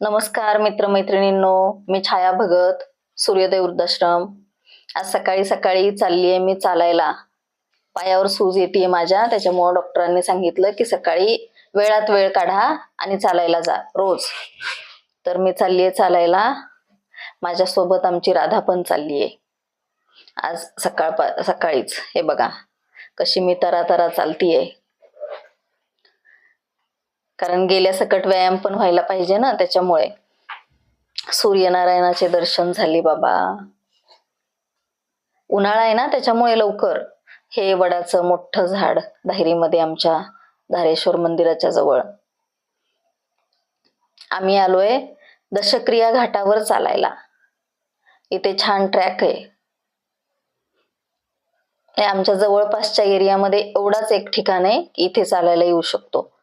नमस्कार मित्रमैत्रिणींनो. मी छाया भगत सूर्योदय वृद्धाश्रम. आज सकाळी सकाळी चालली आहे मी चालायला. पायावर सूज येते माझ्या त्याच्यामुळे डॉक्टरांनी सांगितलं की सकाळी वेळात वेळ काढा आणि चालायला जा रोज. तर मी चालली आहे चालायला. माझ्यासोबत आमची राधा पण चालली आहे आज सकाळ सकाळीच. हे बघा कशी मी तरा तरा चालतीये. कारण गेल्या सकट व्यायाम पण व्हायला पाहिजे ना त्याच्यामुळे. सूर्यनारायणाचे दर्शन झाले बाबा. उन्हाळा आहे ना त्याच्यामुळे लवकर. हे वडाचं मोठं झाड धायरीमध्ये आमच्या धारेश्वर मंदिराच्या जवळ. आम्ही आलोय दशक्रिया घाटावर चालायला. इथे छान ट्रॅक आहे. हे आमच्या जवळपासच्या एरियामध्ये एवढाच एक ठिकाण आहे इथे चालायला येऊ शकतो.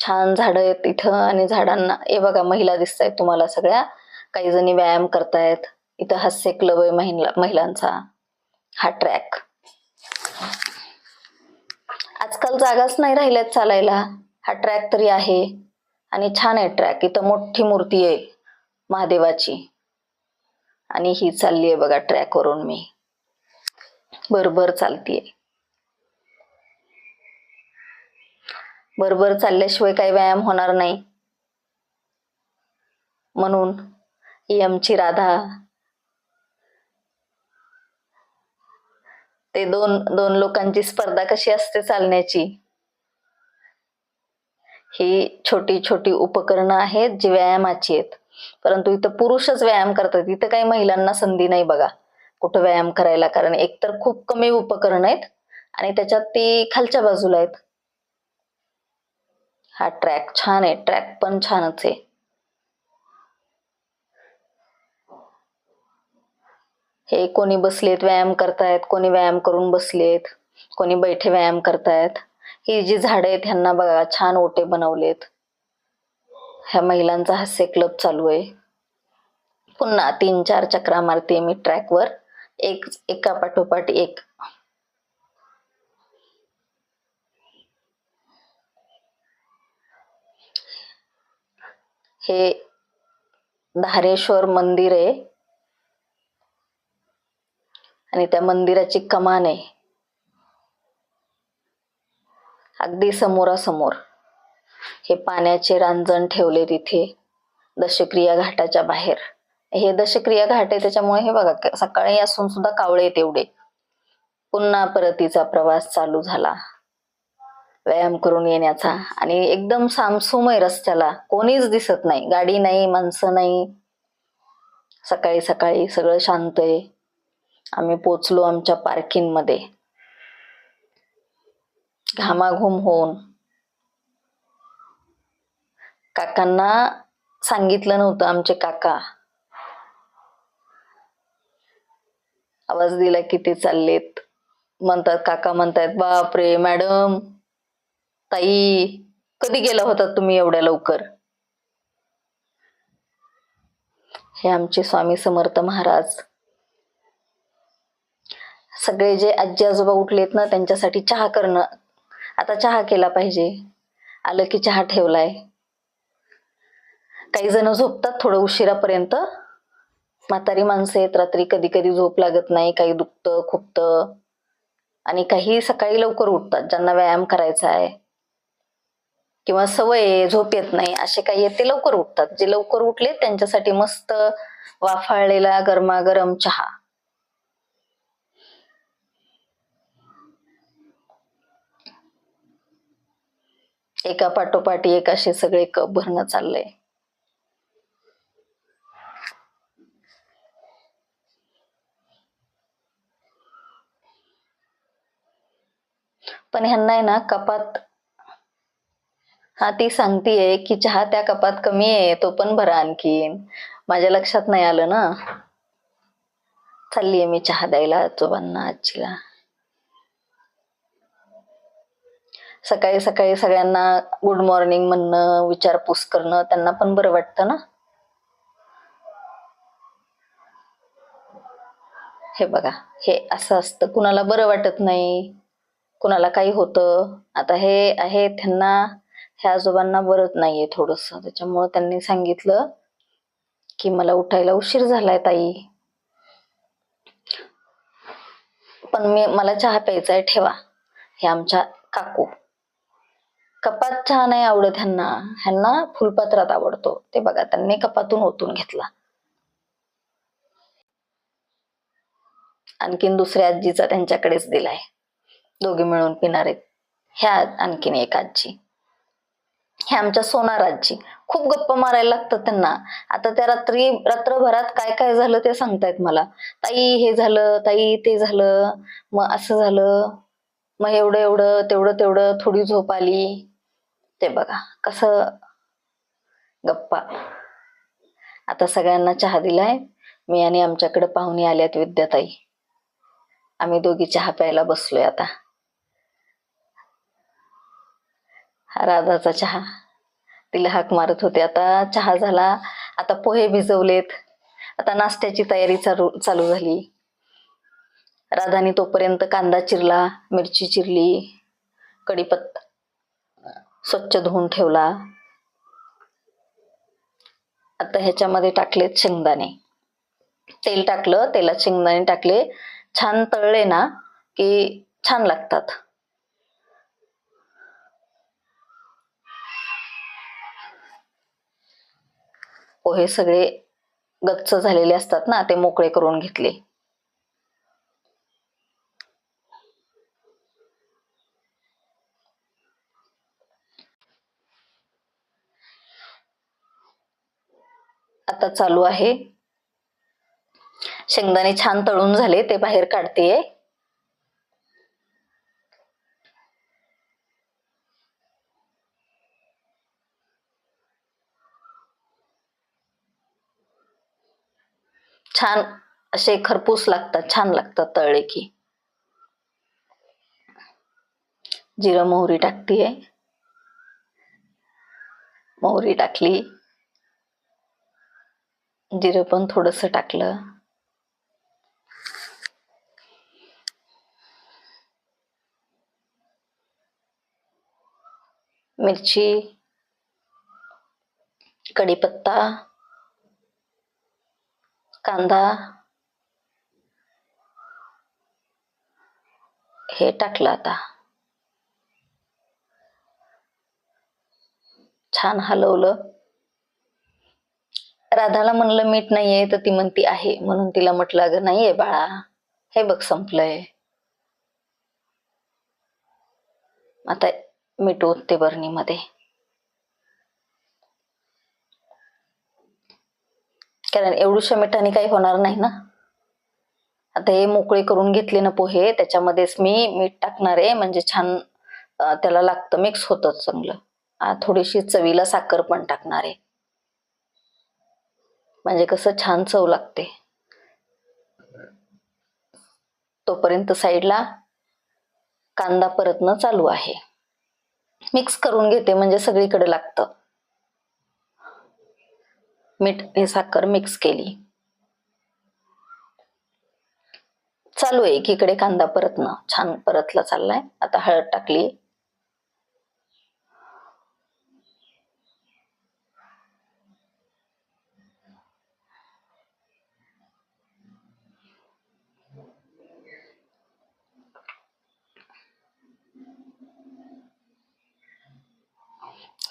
छान झाड आहेत इथं आणि झाडांना हे बघा महिला दिसत आहेत तुम्हाला सगळ्या. काही जणी व्यायाम करतायत. इथं हास्य क्लब आहे महिला महिलांचा. हा ट्रॅक आजकाल जागाच नाही राहिल्यात चालायला. हा ट्रॅक तरी आहे. आणि छान आहे ट्रॅक इथं मोठी मूर्ती आहे महादेवाची. आणि ही चालली आहे बघा ट्रॅकवरून मी. बरोबर चालतीये. बरोबर चालल्याशिवाय काही व्यायाम होणार नाही. म्हणून ही आमची राधा ते दोन दोन लोकांची स्पर्धा कशी असते चालण्याची? ही छोटी छोटी उपकरणं आहेत जी व्यायामाची आहेत. परंतु इथं पुरुषच व्यायाम करतात. इथं काही महिलांना संधी नाही बघा. कुठं व्यायाम करायला? कारण एकतर खूप कमी उपकरण आहेत आणि त्याच्यात ती खालच्या बाजूला आहेत. हा ट्रॅक छान आहे. ट्रॅक पण छानच आहे. हे कोणी बसलेत व्यायाम करतायत कोणी व्यायाम करून बसलेत कोणी बैठे व्यायाम करतायत. ही जी झाडं आहेत ह्यांना बघा छान ओटे बनवलेत. ह्या महिलांचा हास्य क्लब चालू आहे. पुन्हा तीन चार चक्रा मारते मी ट्रॅकवर एक एका पाठोपाठ एक. हे धारेश्वर मंदिर आहे. आणि त्या मंदिराची कमान आहे. अगदी समोरासमोर. हे पाण्याचे रांजण ठेवले तिथे दशक्रिया घाटाच्या बाहेर. हे दशक्रिया घाट आहे त्याच्यामुळे हे बघा सकाळी असून सुद्धा कावळे तेवढे पुन्हा परतीचा प्रवास चालू झाला. व्यायाम करून येण्याचा. आणि एकदम सामसूम आहे रस्त्याला कोणीच दिसत नाही. गाडी नाही माणसं नाही. सकाळी सकाळी सगळं शांत आहे. आम्ही पोचलो आमच्या पार्किंगमध्ये घामाघूम होऊन. काकांना सांगितलं नव्हतं आमचे काका. आवाज दिला की ते चाललेत. म्हणतात काका म्हणतायत बापरे मॅडम ताई कधी गेला होता तुम्ही एवढ्या लवकर? हे आमचे स्वामी समर्थ महाराज. सगळे जे आजी आजोबा उठलेत ना त्यांच्यासाठी चहा करणं. आता चहा केला पाहिजे. आलं की चहा ठेवलाय. काही जण झोपतात थोडं उशिरापर्यंत. म्हातारी माणसं आहेत रात्री कधी कधी झोप लागत नाही काही दुखतं खुपतं. आणि काही सकाळी लवकर उठतात ज्यांना व्यायाम करायचा आहे. किंवा सवय झोप येत नाही असे काही आहेत ते लवकर उठतात. जे लवकर उठले त्यांच्यासाठी मस्त वाफाळलेला गरमागरम चहा. एका पाठोपाठी एक असे सगळे कप भरणं चाललंय. पण ह्यांना आहे ना कपात हा ती सांगतीये की चहा त्या कपात कमी आहे तो पण भरा आणखीन. माझ्या लक्षात नाही आलं ना. चाललीये मी चहा द्यायला आजोबांना आजीला. सकाळी सकाळी सगळ्यांना गुड मॉर्निंग म्हणणं विचारपूस करणं त्यांना पण बरं वाटतं ना. हे बघा हे असं असतं. कुणाला बरं वाटत नाही. कुणाला काही होतं. आता हे आहे त्यांना ह्या आजोबांना बरत नाहीये थोडस. त्याच्यामुळं त्यांनी सांगितलं की मला उठायला उशीर झालाय ताई. पण मी मला चहा प्यायचा आहे ठेवा. हे आमच्या काकू. कपात चहा नाही आवडत ह्यांना. ह्यांना फुलपत्रात आवडतो. ते बघा त्यांनी कपातून ओतून घेतला. आणखीन दुसऱ्या आजीचा त्यांच्याकडेच दिलाय. दोघे मिळून पिणारे. ह्या आणखीन एक आजी. हे आमच्या सोनार खूप गप्पा मारायला लागतात त्यांना. आता त्या रात्री रात्रभरात काय काय झालं ते सांगतायत मला. ताई हे झालं ताई ते झालं मग असं झालं मग एवढं एवढं तेवढं तेवढं थोडी झोप आली. ते बघा कसं गप्पा. आता सगळ्यांना चहा दिलाय. मी आणि आमच्याकडे पाहुणे आल्यात विद्याताई. आम्ही दोघी चहा प्यायला बसलोय आता हा राधाचा चहा. तिला हाक मारत होते. आता चहा झाला. आता पोहे भिजवलेत. आता नाश्त्याची तयारी चालू चालू झाली. राधानी तोपर्यंत कांदा चिरला मिरची चिरली कढीपत्ता स्वच्छ धुवून ठेवला. आता ह्याच्यामध्ये टाकलेत शेंगदाणे. तेल टाकलं तेलात शेंगदाणे टाकले. छान तळले ना की छान लागतात. हो, पोहे सगळे गच्च झालेले असतात ना ते मोकळे करून घेतले. आता चालू आहे. शेंगदाणे छान तळून झाले ते बाहेर काढतेय. छान असे खरपूस लागतात छान लागतात तळले की. जिरं मोहरी टाकतीये. मोहरी टाकली. जिरं पण थोडस टाकलं. मिरची कढीपत्ता कांदा हे टाकलं आता. छान हलवलं. राधाला म्हणलं मीठ नाहीये तर ती म्हणती आहे. म्हणून तिला म्हटलं अगं नाहीये बाळा. हे बघ संपलंय. आता मीठ ओतते बरणीमध्ये. कारण एवढूशा मिठाने काही होणार नाही ना. आता हे मोकळे करून घेतले ना पोहे त्याच्यामध्येच मी मीठ टाकणार आहे. म्हणजे छान त्याला लागतं मिक्स होतं चांगलं. थोडीशी चवीला साखर पण टाकणार आहे. म्हणजे कसं छान चव लागते. तोपर्यंत साईडला कांदा परतणं चालू आहे. मिक्स करून घेते म्हणजे सगळीकडे लागतं. मीठ आणि साखर मिक्स केली. चालू आहे एकीकडे कांदा परतणं. छान परतला चाललाय. आता हळद टाकली.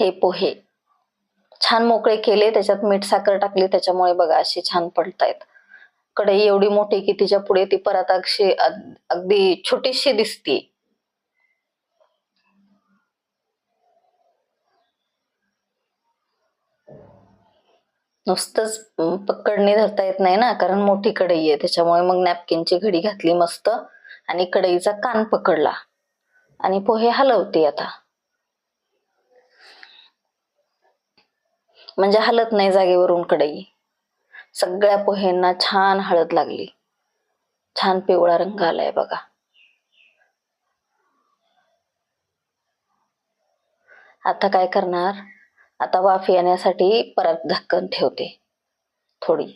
हे पोहे. छान मोकळे केले त्याच्यात मीठ साखर टाकली त्याच्यामुळे बघा अशी छान पडतायत. कढई एवढी मोठी की तिच्या पुढे ती परत अगदी अगदी छोटीशी दिसती. नुसतंच पकडणी धरता येत नाही ना कारण मोठी कढई आहे. त्याच्यामुळे मग नॅपकिनची घडी घातली मस्त आणि कढईचा कान पकडला. आणि पोहे हलवते आता. म्हणजे हलत नाही जागेवरून कढई. सगळ्या पोह्यांना छान हळद लागली. छान पिवळा रंग आलाय बघा. आता काय करणार? आता वाफ येण्यासाठी परत धक्कन ठेवते. थोडी.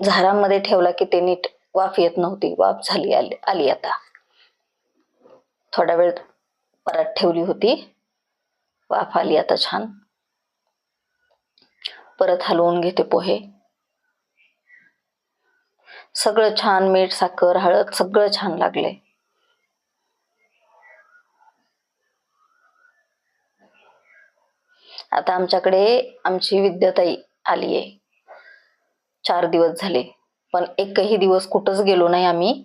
झारामध्ये ठेवला की ते नीट वाफ येत नव्हती. वाफ झाली आली आली आता. थोडा वेळ परत ठेवली होती. वाफ आली आता छान. परत हलवून घेते पोहे. सगळं छान मीठ साखर हळद सगळं छान लागले आता आमच्याकडे आमची विद्याताई आली आहे चार दिवस झाले. पण एकही दिवस कुठंच गेलो नाही आम्ही.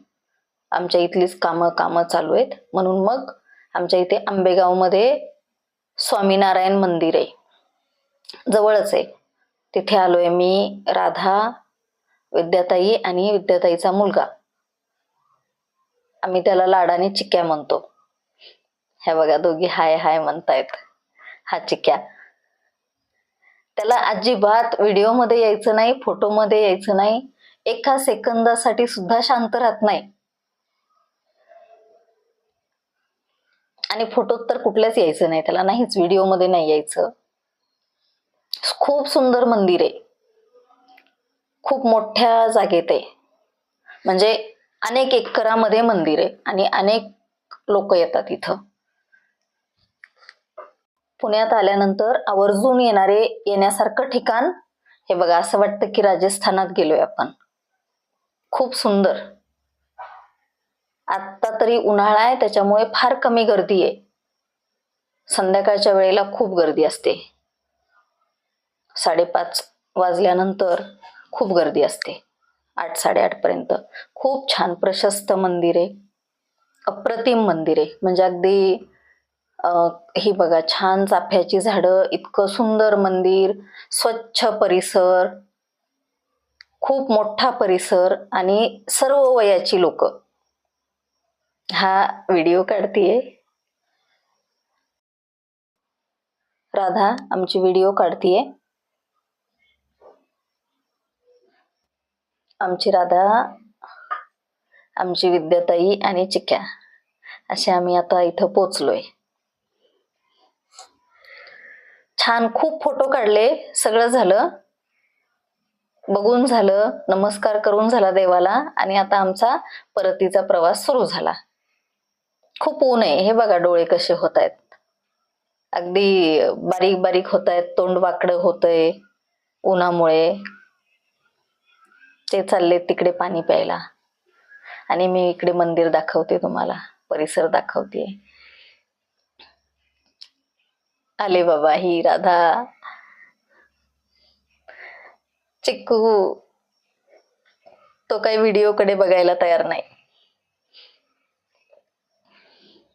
आमच्या इथलीच कामं कामं चालू आहेत. म्हणून मग आमच्या इथे आंबेगावमध्ये स्वामीनारायण मंदिर आहे. जवळच आहे. तिथे आलोय मी राधा विद्याताई आणि विद्याताईचा मुलगा. आम्ही त्याला लाडाने चिक्क्या म्हणतो. हे बघा दोघी हाय हाय म्हणतायत. हा चिक्क्या. त्याला अजिबात व्हिडिओमध्ये यायचं नाही फोटोमध्ये यायचं नाही. एका सेकंदासाठी सुद्धा शांत राहत नाही. आणि फोटोत तर कुठल्याच यायचं नाही. त्याला नाहीच व्हिडिओमध्ये नाही यायचं. खूप सुंदर मंदिर आहे. खूप मोठ्या जागेत आहे. म्हणजे अनेक एकरामध्ये मंदिर आहे आणि अनेक लोक येतात इथं. पुण्यात आल्यानंतर आवर्जून येणारे येण्यासारखं ठिकाण हे बघा असं वाटतं की राजस्थानात गेलोय आपण. खूप सुंदर. आत्ता तरी उन्हाळा आहे त्याच्यामुळे फार कमी गर्दी आहे. संध्याकाळच्या वेळेला खूप गर्दी असते. साडेपाच वाजल्यानंतर खूप गर्दी असते. आठ साडेआठ पर्यंत. खूप छान प्रशस्त मंदिर आहे. अप्रतिम मंदिर आहे. म्हणजे अगदी ही बघा छान चाफ्याची झाडं इतकं सुंदर मंदिर स्वच्छ परिसर खूप मोठा परिसर आणि सर्व वयाची लोक. हा व्हिडिओ काढतीये. राधा आमची व्हिडिओ काढतीये. आमची राधा आमची विद्याताई आणि चिक्या असे आम्ही आता इथं पोचलोय. छान खूप फोटो काढले सगळं झालं. बघून झालं नमस्कार करून झाला देवाला आणि आता आमचा परतीचा प्रवास सुरू झाला. खूप ऊन आहे. हे बघा डोळे कसे होत आहेत. अगदी बारीक बारीक होत आहेत. तोंड वाकडं होतंय उन्हामुळे. ते चालले तिकडे पाणी प्यायला. आणि मी इकडे मंदिर दाखवते तुम्हाला. परिसर दाखवते. आले बाबा ही राधा. चिक्कू. तो काही व्हिडिओकडे बघायला तयार नाही.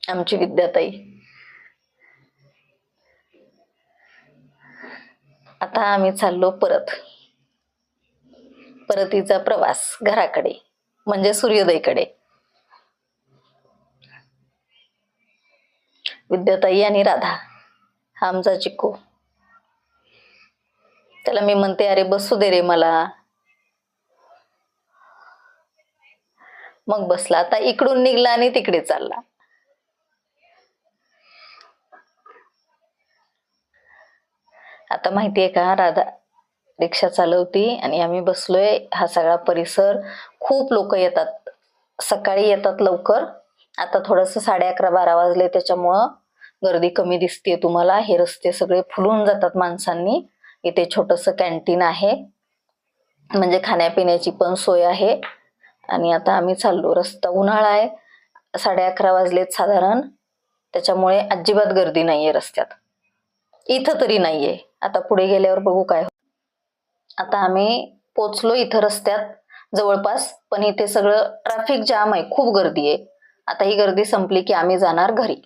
आमची विद्याताई. आता आम्ही चाललो परत. परतीचा प्रवास घराकडे म्हणजे सूर्योदयकडे. विद्याताई आणि राधा हा आमचा चिक्कू. त्याला मी म्हणते अरे बसू दे रे मला. मग बसला. आता इकडून निघला आणि तिकडे चालला. आता माहितीये का राधा रिक्षा चालवती आणि आम्ही बसलोय. हा सगळा परिसर खूप लोक येतात. सकाळी येतात लवकर. आता थोडस साडे अकरा बारा वाजले त्याच्यामुळं गर्दी कमी दिसते तुम्हाला. हे रस्ते सगळे फुलून जातात माणसांनी. इथे छोटस कॅन्टीन आहे. म्हणजे खाण्यापिण्याची पण सोय आहे. आणि आता आम्ही चाललो. रस्ता उन्हाळा आहे. साडे अकरा वाजलेत साधारण. त्याच्यामुळे अजिबात गर्दी नाहीये रस्त्यात. इथं तरी नाहीये. आता पुढे गेल्यावर बघू काय आता आम्ही पोचलो इथं रस्त्यात जवळपास. पण इथे सगळं ट्रॅफिक जाम आहे. खूप गर्दी आहे. आता ही गर्दी संपली की आम्ही जाणार घरी.